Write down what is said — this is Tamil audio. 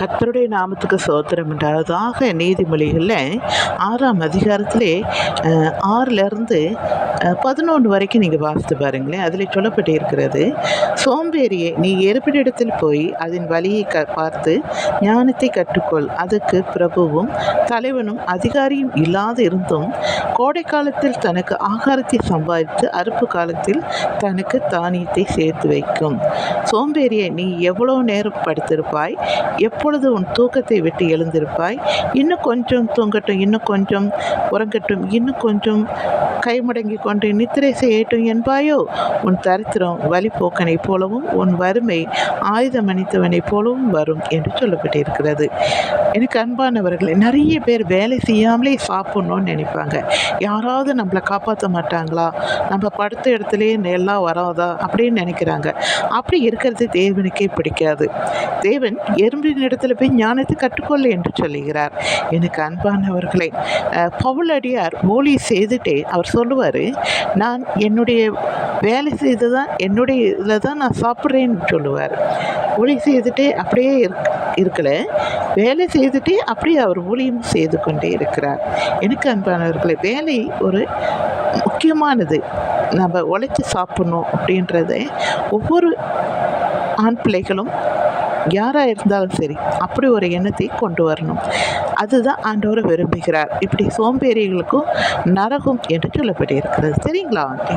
கத்தருடைய நாமத்துக்கு சோத்திரம் உண்டாவதாக நீதிமொழிகளில் ஆறாம் அதிகாரத்திலே அஹ், ஆறிலிருந்து பதினொன்று வரைக்கும் நீங்கள் வாசித்து பாருங்களேன். அதில் சொல்லப்பட்டு இருக்கிறது சோம்பேறியை நீ இருப்பிடத்தில் போய் அதன் வழியை க பார்த்து ஞானத்தை கற்றுக்கொள். அதுக்கு பிரபுவும் தலைவனும் அதிகாரியும் இல்லாது இருந்தும் கோடை காலத்தில் தனக்கு ஆகாரத்தை சம்பாதித்து அறுப்பு காலத்தில் தனக்கு தானியத்தை சேர்த்து வைக்கும். சோம்பேறியை நீ எவ்வளோ நேரம் படுத்திருப்பாய்? எப்பொழுது உன் தூக்கத்தை விட்டு எழுந்திருப்பாய்? இன்னும் கொஞ்சம் தூங்கட்டும் இன்னும் கொஞ்சம் உறங்கட்டும் இன்னும் கொஞ்சம் கைமுடங்கி கொண்டு நித்திரை செய்யட்டும் என்பாயோ? உன் தரித்திரம் வழிபோக்கனைப் போலவும் உன் வறுமை ஆயுதம் அணித்தவனைப் போலவும் வரும் என்று சொல்லப்பட்டிருக்கிறது. எனக்கு அன்பானவர்களே நிறைய பேர் வேலை செய்யாமலே சாப்பிட்ணுன்னு நினைப்பாங்க. யாராவது நம்மளை காப்பாற்ற மாட்டாங்களா? நம்ம படுத்த இடத்துலையே எல்லாம் வராதா? அப்படின்னு நினைக்கிறாங்க. அப்படி இருக்கிறது தேவனுக்கே பிடிக்காது. தேவன் எறும்பின் இடத்துல போய் ஞானத்தை கற்றுக்கொள்ள என்று சொல்லுகிறார். எனக்கு அன்பானவர்களை பவுலடியார் ஊழி செய்துட்டே அவர் சொல்லுவார் நான் என்னுடைய வேலை செய்து தான் என்னுடைய இதில் தான் நான் சாப்பிட்றேன்னு சொல்லுவார். ஊழி செய்துட்டே அப்படியே இருக் இருக்கல. வேலை செய்துட்டே அப்படியே அவர் ஊழியம் செய்து கொண்டே இருக்கிறார். எனக்கு அன்பானவர்களை வேலை ஒரு முக்கியமானது. நம்ம உழைச்சி சாப்பிட்ணும் அப்படின்றத ஒவ்வொரு ஆண் பிள்ளைகளும் யாராக இருந்தாலும் சரி அப்படி ஒரு எண்ணத்தை கொண்டு வரணும். அதுதான் ஆண்டவர் விரும்புகிறார். இப்படி சோம்பேறிகளுக்கும் நரகம் என்று சொல்லப்பட்டிருக்கிறது. சரிங்களா ஆண்டி?